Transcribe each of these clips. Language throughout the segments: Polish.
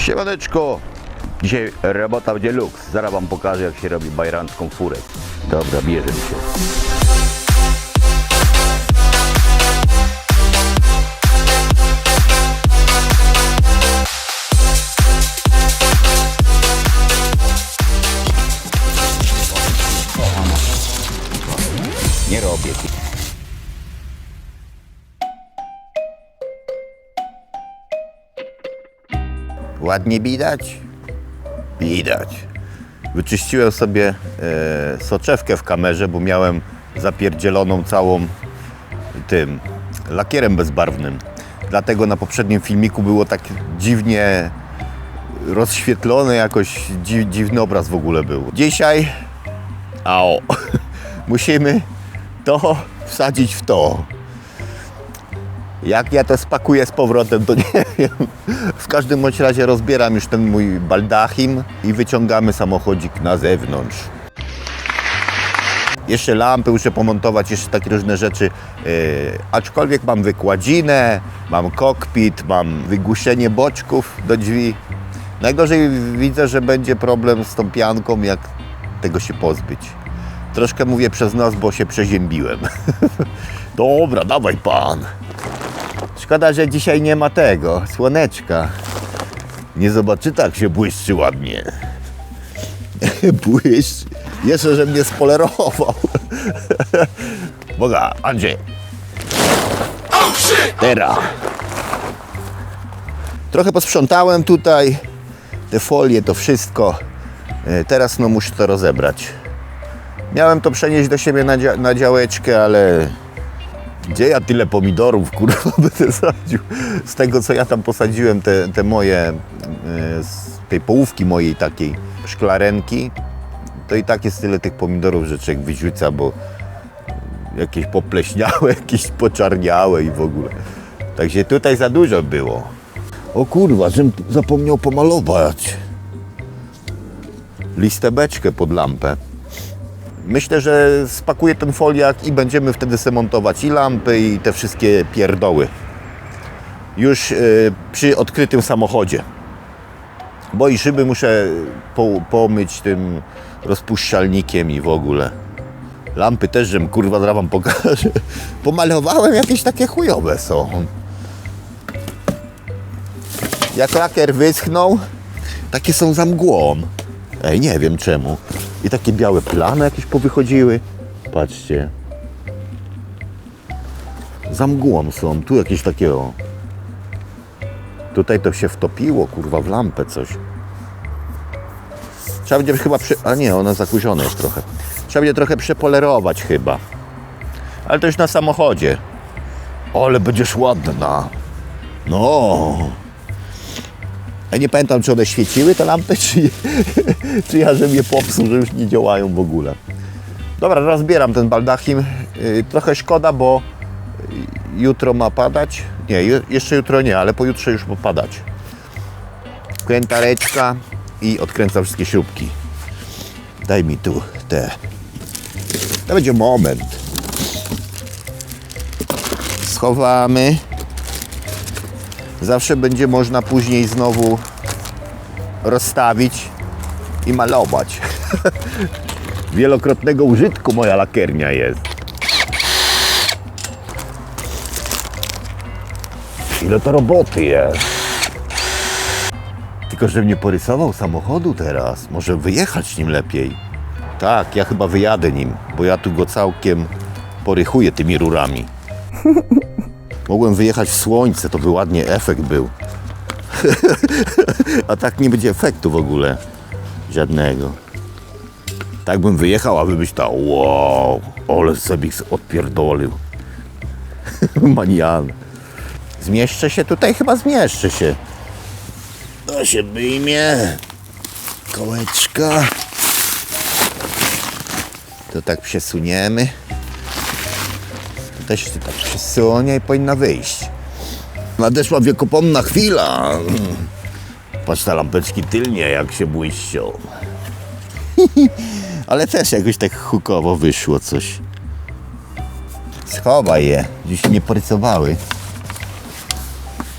Siemaneczko! Dzisiaj robota w deluxe. Zaraz wam pokażę jak się robi bajrancką furę. Dobra, bierzemy się. Nie robię. Ładnie widać? Widać. Wyczyściłem sobie e, soczewkę w kamerze, bo miałem zapierdzieloną całą tym lakierem bezbarwnym. Dlatego na poprzednim filmiku było tak dziwnie rozświetlone, jakoś dzi, dziwny obraz w ogóle był. Dzisiaj ao, musimy to wsadzić w to. Jak ja to spakuję z powrotem, to nie wiem. W każdym bądź razie rozbieram już ten mój baldachim i wyciągamy samochodzik na zewnątrz. Jeszcze lampy muszę pomontować, jeszcze takie różne rzeczy. Yy, aczkolwiek mam wykładzinę, mam kokpit, mam wygłuszenie boczków do drzwi. Najgorzej widzę, że będzie problem z tą pianką, jak tego się pozbyć. Troszkę mówię przez nos, bo się przeziębiłem. Dobra, dawaj pan. Szkoda, że dzisiaj nie ma tego, słoneczka. Nie zobaczy tak się błyszczy ładnie. błyszczy. Jeszcze, że mnie spolerował. Boga, Andrzej. Teraz. Trochę posprzątałem tutaj. Te folie, to wszystko. E, Teraz no muszę to rozebrać. Miałem to przenieść do siebie na, dzia- na działeczkę, ale gdzie ja tyle pomidorów, kurwa, będę sadził? Z tego, co ja tam posadziłem, te, te moje, e, z tej połówki mojej takiej szklarenki, to i tak jest tyle tych pomidorów, że człowiek wyrzuca, bo jakieś popleśniałe, jakieś poczarniałe i w ogóle. Także tutaj za dużo było. O kurwa, żem zapomniał pomalować. Listebeczkę pod lampę. Myślę, że spakuję ten foliak i będziemy wtedy se montować i lampy i te wszystkie pierdoły. Już y, przy odkrytym samochodzie. Bo i szyby muszę po, pomyć tym rozpuszczalnikiem i w ogóle. Lampy też, żem kurwa zaraz wam pokażę. Pomalowałem jakieś takie chujowe są. Jak lakier wyschnął, takie są za mgłą. Ej, nie wiem czemu. I takie białe plamy jakieś powychodziły. Patrzcie. Za mgłą są. Tu jakieś takie o. Tutaj to się wtopiło, kurwa, w lampę coś. Trzeba będzie chyba przy... A nie, ona zakuziona jest trochę. Trzeba będzie trochę przepolerować chyba. Ale to już na samochodzie. Ale będziesz ładna. No. Ja nie pamiętam, czy one świeciły te lampy, czy, czy ja, że mnie popsuł, że już nie działają w ogóle. Dobra, rozbieram ten baldachim. Yy, Trochę szkoda, bo jutro ma padać. Nie, jeszcze jutro nie, ale pojutrze już ma padać. Krętareczka i odkręcam wszystkie śrubki. Daj mi tu te. To będzie moment. Schowamy. Zawsze będzie można później znowu rozstawić i malować. Wielokrotnego użytku moja lakiernia jest. Ile to roboty jest. Tylko, żebym nie porysował samochodu teraz. Może wyjechać nim lepiej. Tak, ja chyba wyjadę nim, bo ja tu go całkiem porychuję tymi rurami. Mogłem wyjechać w słońce, to by ładnie efekt był. A tak nie będzie efektu w ogóle. Żadnego. Tak bym wyjechał, aby być ta wow, ale sobie odpierdolił. Manian. Zmieszczę się tutaj? Chyba zmieszczę się. To się wyjmie. Kołeczka. To tak przesuniemy. Też się tak przesunie i powinna wyjść. Nadeszła wiekopomna chwila. Patrz na lampeczki tylnie, jak się błyszczą. Ale też jakoś tak hukowo wyszło coś. Schowaj je, gdzieś nie porysowały.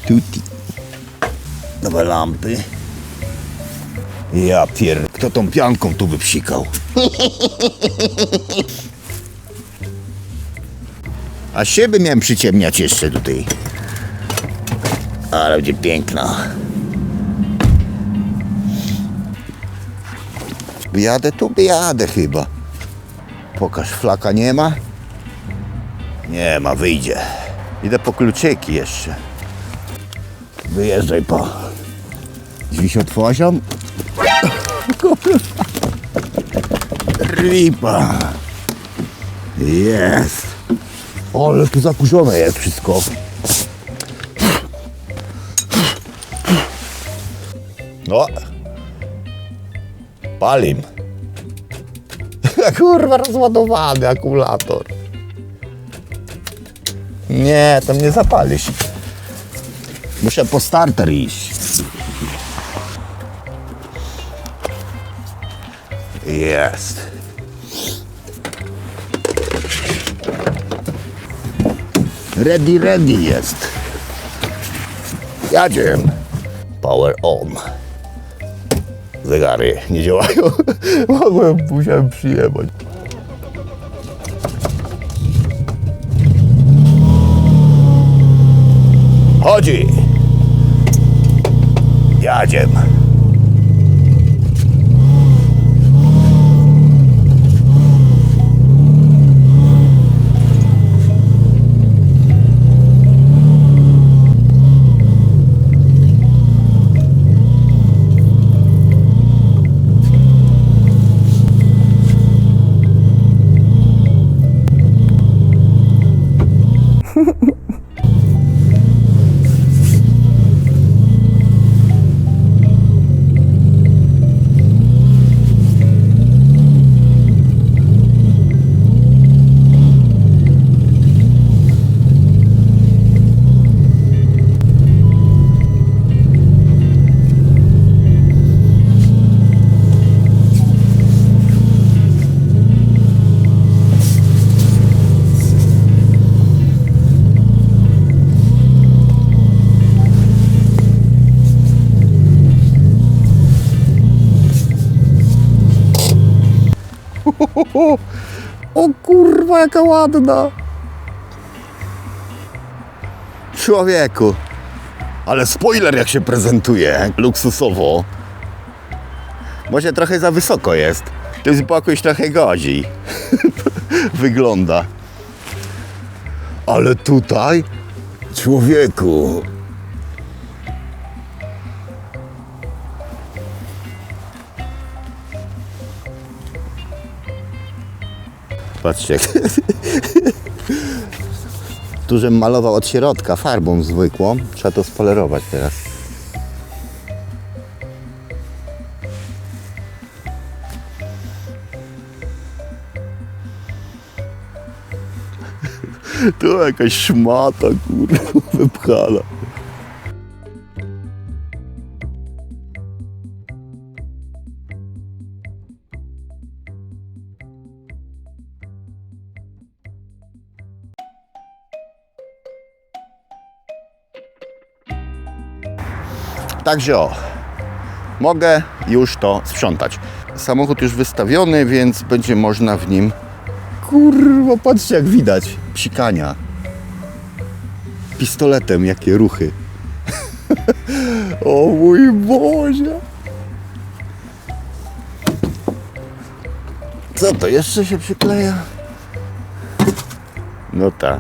Tuti. Nowe lampy. Ja pier... Kto tą pianką tu wypsikał? A siebie miałem przyciemniać jeszcze tutaj. Ale będzie piękna. Jadę tu, jadę chyba. Pokaż, flaka nie ma? Nie ma, wyjdzie. Idę po kluczyki jeszcze. Wyjeżdżaj pa. Drzwi się otworzą? Ripa. Jest. Ale tu zakurzone jest wszystko. No. Palim. Kurwa, rozładowany akumulator. Nie, tam nie zapalisz. Muszę po starter iść. Jest. Ready, ready jest. Jadziem. Power on. Zegary nie działają. Mogłem, musiałem przyjebać. Chodzi. Jadziem. O kurwa, jaka ładna. Człowieku. Ale spoiler jak się prezentuje, luksusowo. Może trochę za wysoko jest. To jest boku trochę godzi. Wygląda. Ale tutaj, człowieku. Patrzcie. tu, malował od środka farbą zwykłą. Trzeba to spolerować teraz. Tu jakaś szmata, kurwa, wypchana. Także o, mogę już to sprzątać. Samochód już wystawiony, więc będzie można w nim... Kurwa, patrzcie jak widać, psikania. Pistoletem, jakie ruchy. o mój Boże. Co to, jeszcze się przykleja? No tak.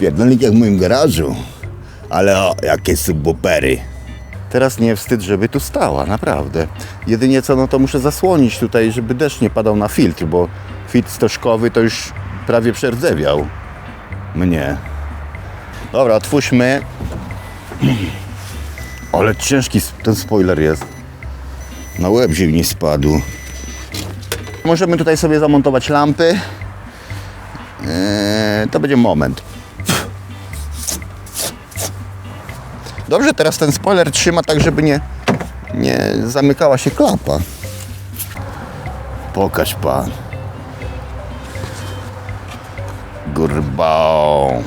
Pierdolnik jak w moim garażu. Ale o, jakie subwoofery. Teraz nie wstyd, żeby tu stała, naprawdę. Jedynie co, no to muszę zasłonić tutaj, żeby deszcz nie padał na filtr, bo filtr stożkowy to już prawie przerdzewiał mnie. Dobra, otwórzmy. Ale ciężki ten spoiler jest. Na łeb mi spadł. Możemy tutaj sobie zamontować lampy. Eee, to będzie moment. Dobrze, teraz ten spoiler trzyma tak, żeby nie, nie zamykała się klapa. Pokaż pan. Gurbą.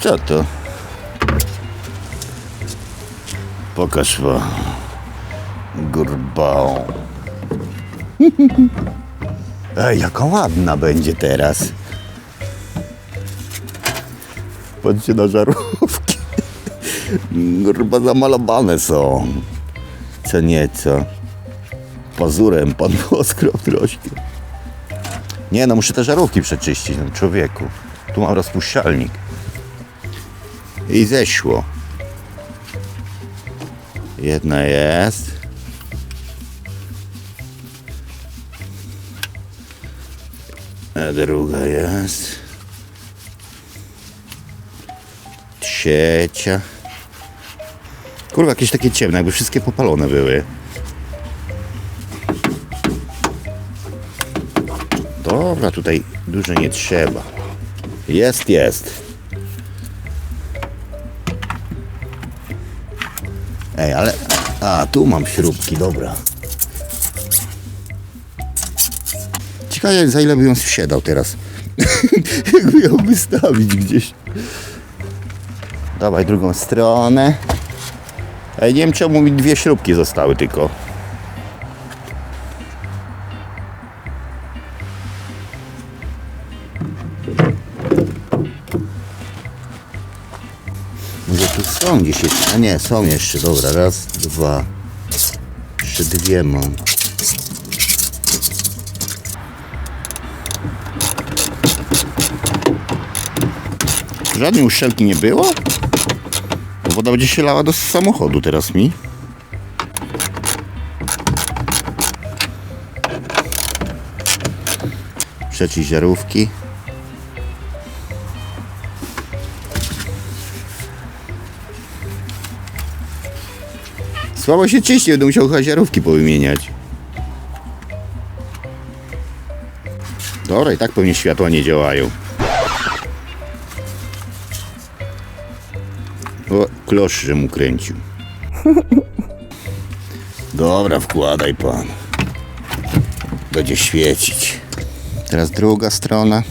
Co to? Pokaż pan. Gurbą. Ej, jaka ładna będzie teraz. Patrzcie na żarówki. Gurba zamalowane są. Co nieco. Pazurem pan oskrał troszkę. Nie no, muszę te żarówki przeczyścić, no człowieku. Tu mam rozpuszczalnik. I zeszło. Jedna jest. A druga jest. Trzecia. Kurwa, jakieś takie ciemne, jakby wszystkie popalone były. Dobra, tutaj dużo nie trzeba. Jest, jest. Ej, ale... A, tu mam śrubki, dobra. Ciekawe, za ile by ją wsiadał teraz. Jakby ją wystawić gdzieś. Dawaj drugą stronę. Nie wiem czemu mi dwie śrubki zostały tylko. Może tu są gdzieś jeszcze. A nie, są jeszcze. Dobra, raz, dwa. Jeszcze dwie mam. Żadnej uszczelki nie było? Woda będzie się lała do samochodu teraz mi. Przeczyść żarówki. Słabo się czyści, będę musiał chyba żarówki powymieniać. Dobra, i tak pewnie światła nie działają. O, klosz, że mu kręcił. Dobra, wkładaj pan. Będzie świecić. Teraz druga strona.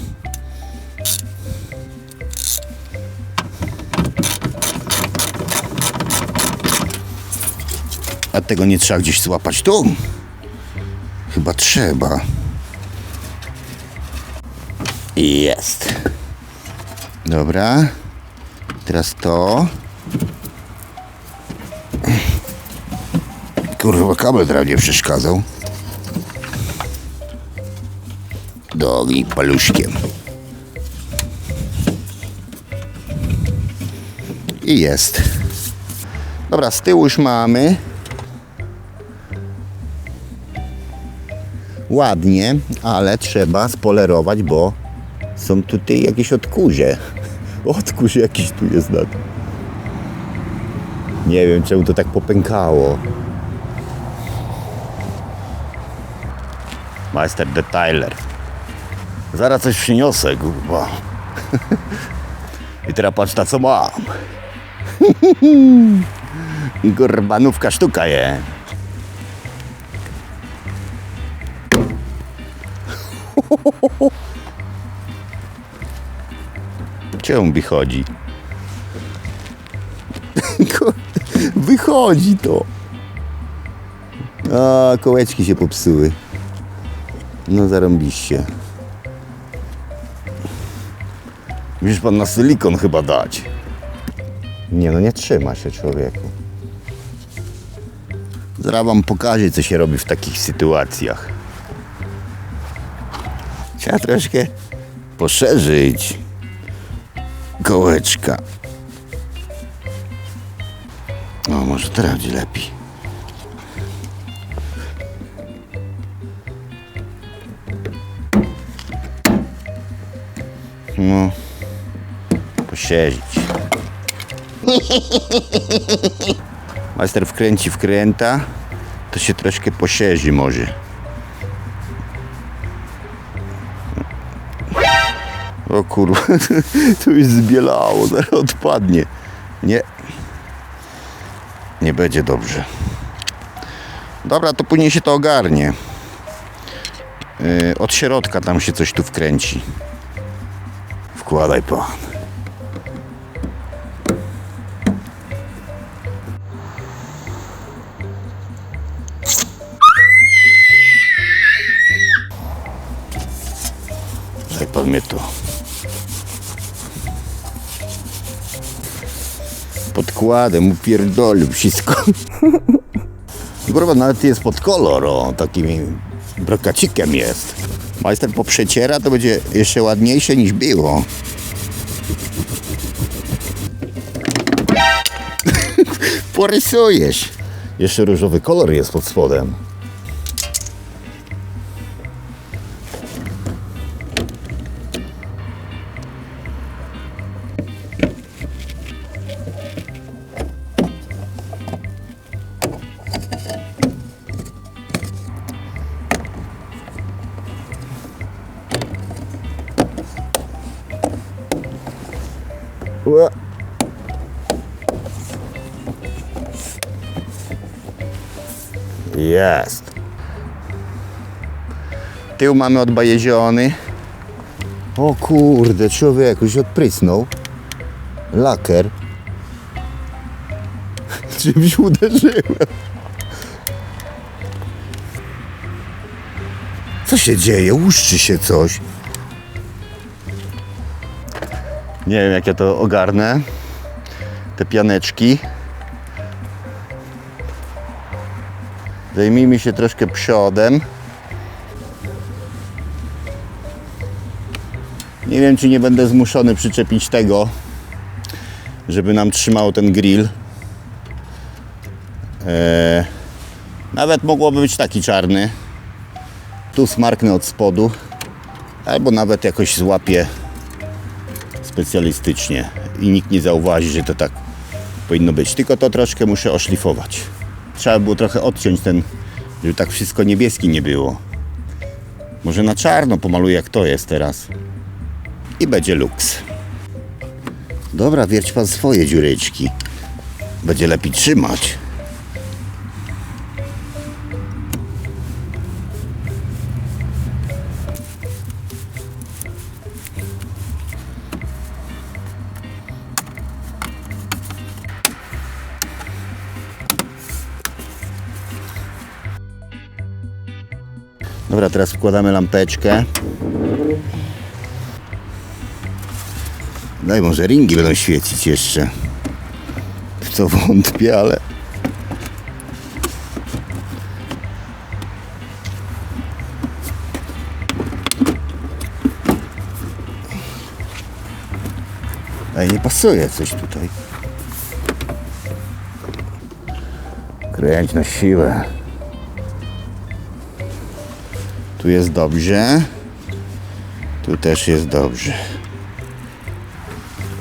A tego nie trzeba gdzieś złapać tu? Chyba trzeba. Jest. Dobra. Teraz to. Kurwa, kabel teraz nie przeszkadzał. Dogi paluszkiem. I jest. Dobra, z tyłu już mamy. Ładnie, ale trzeba spolerować, bo są tutaj jakieś odkurze. Odkurz jakiś tu jest nad. Nie wiem, czemu to tak popękało. Majster detailer. Zaraz coś przyniosę, kurwa. I teraz patrz na co mam. Gorbanówka sztuka je. Czemu wychodzi? Wychodzi to. A, kołeczki się popsuły. No zarąbiście. Musisz pan na silikon chyba dać. Nie no, nie trzyma się człowieku. Zaraz wam pokażę, co się robi w takich sytuacjach. Trzeba troszkę poszerzyć kołeczka. No, może teraz będzie lepiej. Posiedzieć. Majster wkręci wkręta, to się troszkę posierzy może. O kurwa, to już zbielało, zaraz odpadnie. Nie. Nie będzie dobrze. Dobra, to później się to ogarnie. Yy, od środka tam się coś tu wkręci. Wkładaj pan. Pan mnie tu. Podkładem upierdolił wszystko. Kurwa, nawet jest pod kolor, o, takim brokacikiem jest. Majster poprzeciera, to będzie jeszcze ładniejsze niż było. Porysujesz. Jeszcze różowy kolor jest pod spodem. Jest. Tył mamy odbajeziony. O kurde, człowiek już odprysnął. Laker. Czymś uderzyłem. Co się dzieje? Łuszczy się coś. Nie wiem jak ja to ogarnę. Te pianeczki. Zajmijmy się troszkę przodem. Nie wiem, czy nie będę zmuszony przyczepić tego, żeby nam trzymał ten grill. Eee, nawet mogłoby być taki czarny. Tu smarknę od spodu, albo nawet jakoś złapię specjalistycznie i nikt nie zauważy, że to tak powinno być. Tylko to troszkę muszę oszlifować. Trzeba było trochę odciąć ten, żeby tak wszystko niebieski nie było. Może na czarno pomaluję jak to jest teraz. I będzie luks. Dobra, wierć pan swoje dziureczki. Będzie lepiej trzymać. Dobra, teraz wkładamy lampeczkę. Daj, może ringi będą świecić jeszcze. W co wątpię, ale... Ej, nie pasuje coś tutaj. Kręć na siłę. Jest dobrze. Tu też jest dobrze.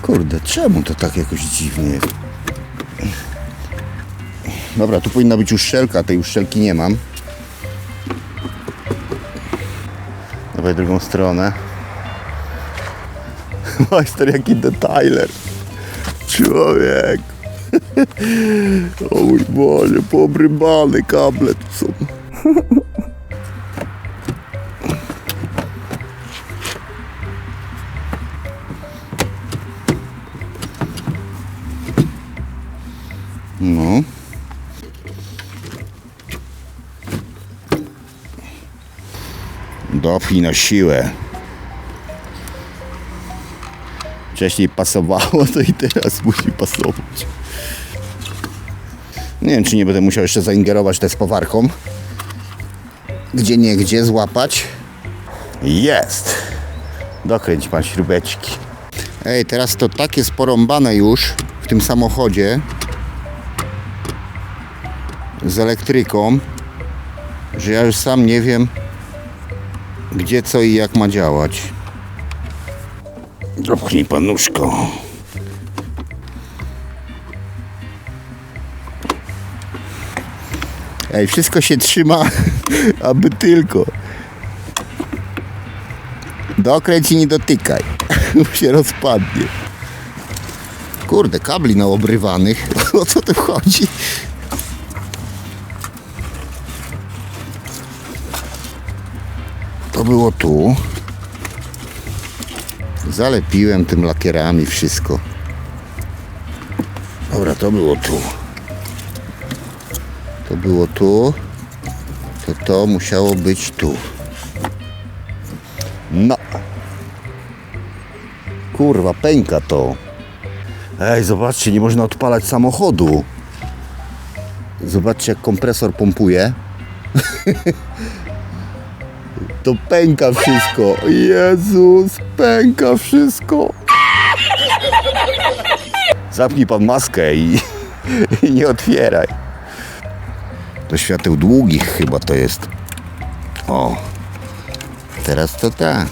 Kurde, czemu to tak jakoś dziwnie jest? Dobra, tu powinna być uszczelka, tej uszczelki nie mam. Dawaj drugą stronę. Majster, jaki detailer. Człowiek. O mój Boże, poobrybane kable tu są. Dopij na siłę. Wcześniej pasowało, to i teraz musi pasować. Nie wiem, czy nie będę musiał jeszcze zaingerować te z powarką. Gdzie nie gdzie złapać. Jest. Dokręć pan śrubeczki. Ej, teraz to tak jest porąbane już w tym samochodzie, z elektryką, że ja już sam nie wiem, gdzie co i jak ma działać. Dopchnij pan nóżko. Ej, wszystko się trzyma, aby tylko. Dokręć i nie dotykaj, bo się rozpadnie. Kurde, kabli naobrywanych. O co tu chodzi? Było tu. Zalepiłem tym lakierami wszystko. Dobra, to było tu. To było tu. To to musiało być tu. No. Kurwa, pęka to. Ej, zobaczcie, nie można odpalać samochodu. Zobaczcie, jak kompresor pompuje. to pęka wszystko. Jezus, pęka wszystko. Zapnij pan maskę i, i nie otwieraj. Do świateł długich chyba to jest. O, teraz to tak.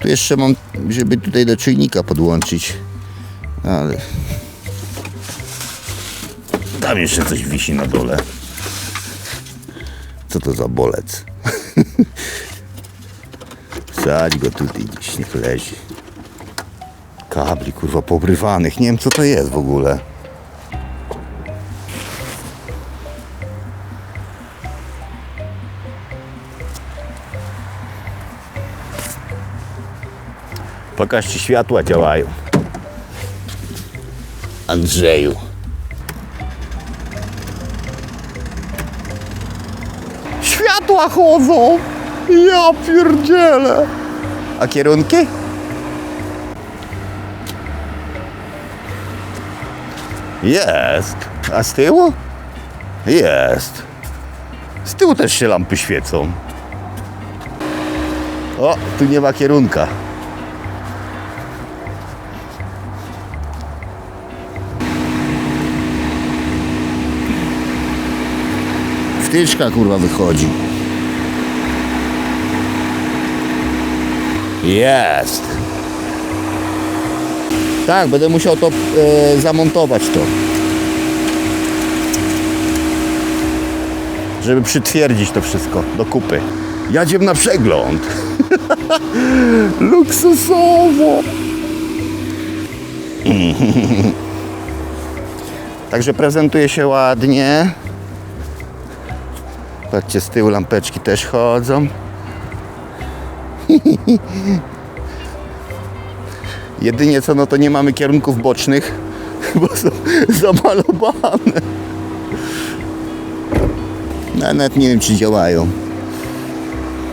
Tu jeszcze mam, żeby tutaj do czujnika podłączyć. Ale. Tam jeszcze coś wisi na dole. Co to za bolec? Sadź go tutaj gdzieś, niech leży. Kabli kurwa pobrywanych. Nie wiem co to jest w ogóle. Pokaż ci światła działają. Andrzeju. Światła chodzą! Ja pierdzielę! A kierunki? Jest. A z tyłu? Jest. Z tyłu też się lampy świecą. O, tu nie ma kierunka. Wtyczka kurwa wychodzi. Jest. Tak, będę musiał to e, zamontować to. Żeby przytwierdzić to wszystko do kupy. Jadziem na przegląd. Luksusowo. Także prezentuje się ładnie. Patrzcie, z tyłu lampeczki też chodzą. Jedynie co, no to nie mamy kierunków bocznych, bo są zamalowane. Nawet nie wiem, czy działają.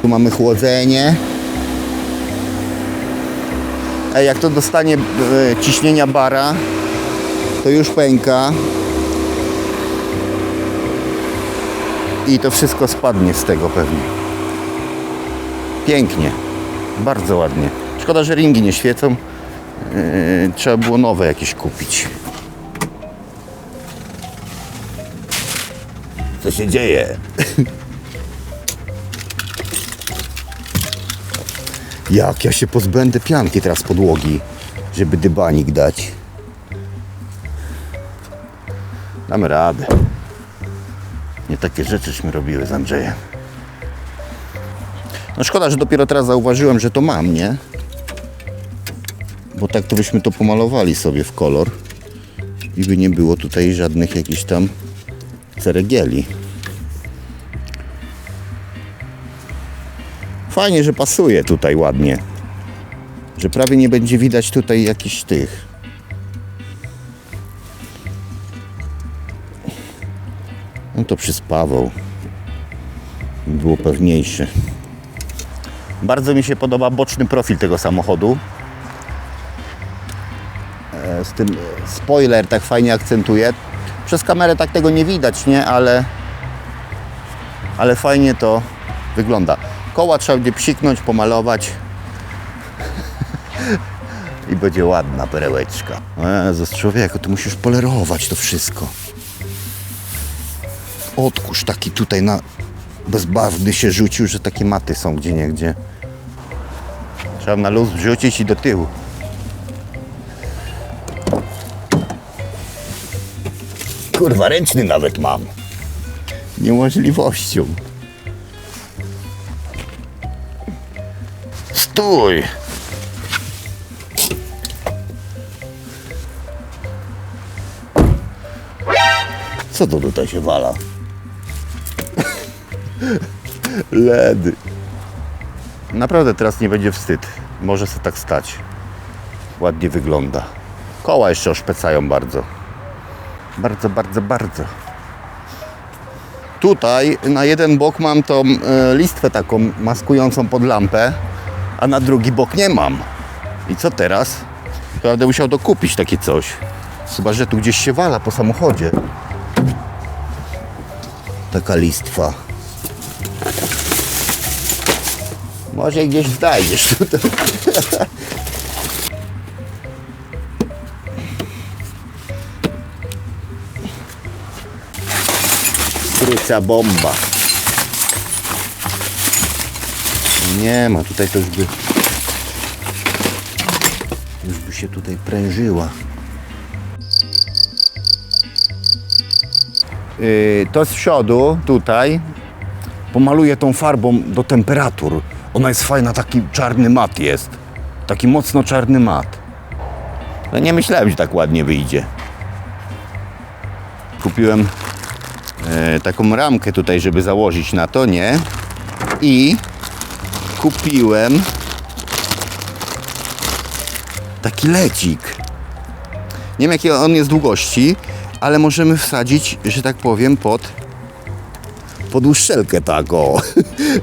Tu mamy chłodzenie. A jak to dostanie e, ciśnienia bara, to już pęka. I to wszystko spadnie z tego pewnie. Pięknie. Bardzo ładnie. Szkoda, że ringi nie świecą. Yy, trzeba było nowe jakieś kupić. Co się dzieje? Jak ja się pozbędę pianki teraz podłogi, żeby dybanik dać. Damy radę. Nie takie rzeczyśmy robiły z Andrzejem. No szkoda, że dopiero teraz zauważyłem, że to mam, nie? Bo tak to byśmy to pomalowali sobie w kolor i by nie było tutaj żadnych jakichś tam ceregieli. Fajnie, że pasuje tutaj ładnie. Że prawie nie będzie widać tutaj jakichś tych. No to przyspawał. Było pewniejsze. Bardzo mi się podoba boczny profil tego samochodu. E, Z tym e, spoiler tak fajnie akcentuje. Przez kamerę tak tego nie widać, nie? Ale, ale fajnie to wygląda. Koła trzeba będzie psiknąć, pomalować. I będzie ładna perełeczka. Jezus, człowieku, ty musisz polerować to wszystko. Odkurz taki tutaj na bezbarwny się rzucił, że takie maty są gdzie niegdzie. Trzeba na luz wrzucić i do tyłu. Kurwa, ręczny nawet mam. Niemożliwością. Stój! Co to tutaj się wala? Ledy. Naprawdę teraz nie będzie wstyd. Może się tak stać. Ładnie wygląda. Koła jeszcze oszpecają bardzo. Bardzo, bardzo, bardzo. Tutaj na jeden bok mam tą e, listwę taką maskującą pod lampę, a na drugi bok nie mam. I co teraz? Chyba Będę musiał dokupić takie coś. Chyba, że tu gdzieś się wala po samochodzie. Taka listwa. Może gdzieś znajdziesz tutaj. Kruca bomba. Nie ma, tutaj to już by... Już by się tutaj prężyła. Yy, to z przodu, tutaj, pomaluję tą farbą do temperatur. Ona jest fajna, taki czarny mat jest. Taki mocno czarny mat. No nie myślałem, że tak ładnie wyjdzie. Kupiłem e, taką ramkę tutaj, żeby założyć na to, nie? I kupiłem taki lecik. Nie wiem jakiej on jest długości, ale możemy wsadzić, że tak powiem, pod pod uszczelkę tak o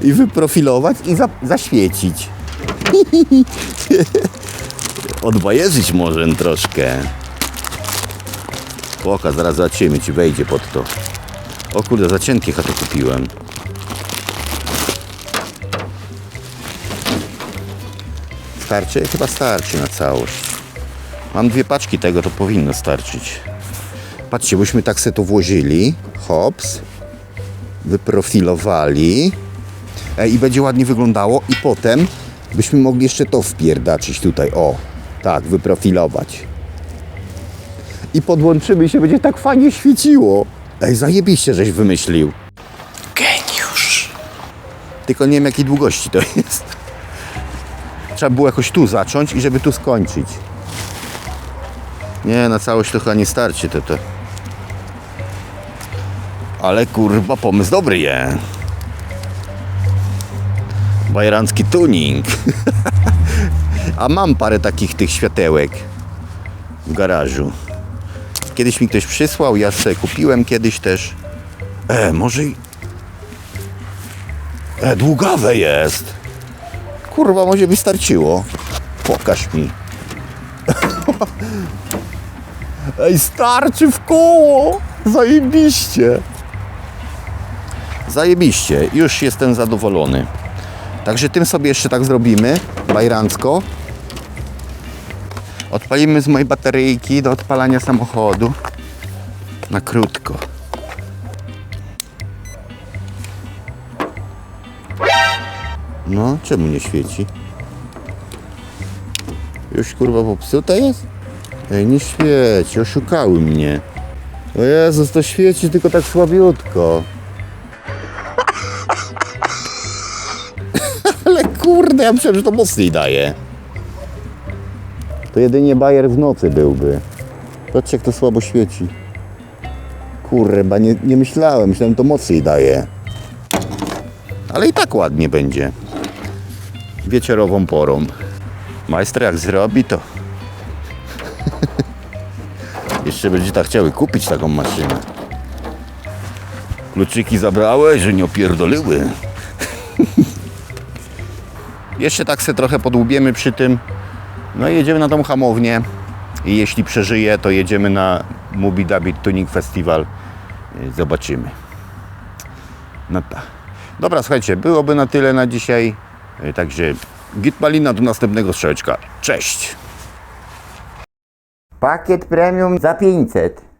i wyprofilować i za, zaświecić. Odbajerzyć może troszkę. Poka, zaraz zobaczymy, czy wejdzie pod to. O kurde, za cienkie to kupiłem. Starczy? Chyba starczy na całość. Mam dwie paczki tego, to powinno starczyć. Patrzcie, byśmy tak sobie to włożyli. Hops. Wyprofilowali. E, I będzie ładnie wyglądało. I potem byśmy mogli jeszcze to wpierdaczyć tutaj. O, tak, wyprofilować. I podłączymy się będzie tak fajnie świeciło. Ej, zajebiście, żeś wymyślił. Geniusz. Tylko nie wiem jakiej długości to jest. Trzeba było jakoś tu zacząć i żeby tu skończyć. Nie, na całość to chyba nie starczy to, to. Ale kurwa, pomysł dobry je. Bajerancki tuning. A mam parę takich tych światełek w garażu. Kiedyś mi ktoś przysłał, ja sobie kupiłem kiedyś też. E, może i... E, długawe jest. Kurwa, może by starczyło. Pokaż mi. Ej, starczy w koło! Zajebiście! Zajebiście, już jestem zadowolony. Także tym sobie jeszcze tak zrobimy, bajrancko. Odpalimy z mojej bateryjki do odpalania samochodu. Na krótko. No, czemu nie świeci? Już kurwa popsuta jest? Ej, nie świeci, oszukały mnie. O Jezus, to świeci tylko tak słabiutko. Kurde, ja myślałem, że to mocniej daje. To jedynie bajer w nocy byłby. Patrzcie, jak to słabo świeci. Kurwa, nie, nie myślałem, myślałem, że to mocniej daje. Ale i tak ładnie będzie. Wieczorową porą. Majster jak zrobi to jeszcze będzie tak chciały kupić taką maszynę. Kluczyki zabrałeś, że nie opierdoliły. Jeszcze tak se trochę podłubiemy przy tym. No i jedziemy na tą hamownię. I jeśli przeżyje, to jedziemy na Mubi Dabi Tuning Festival. Y, Zobaczymy. No tak. Dobra, słuchajcie, byłoby na tyle na dzisiaj. Y, Także git malina do następnego strzałeczka. Cześć! Pakiet premium za 500.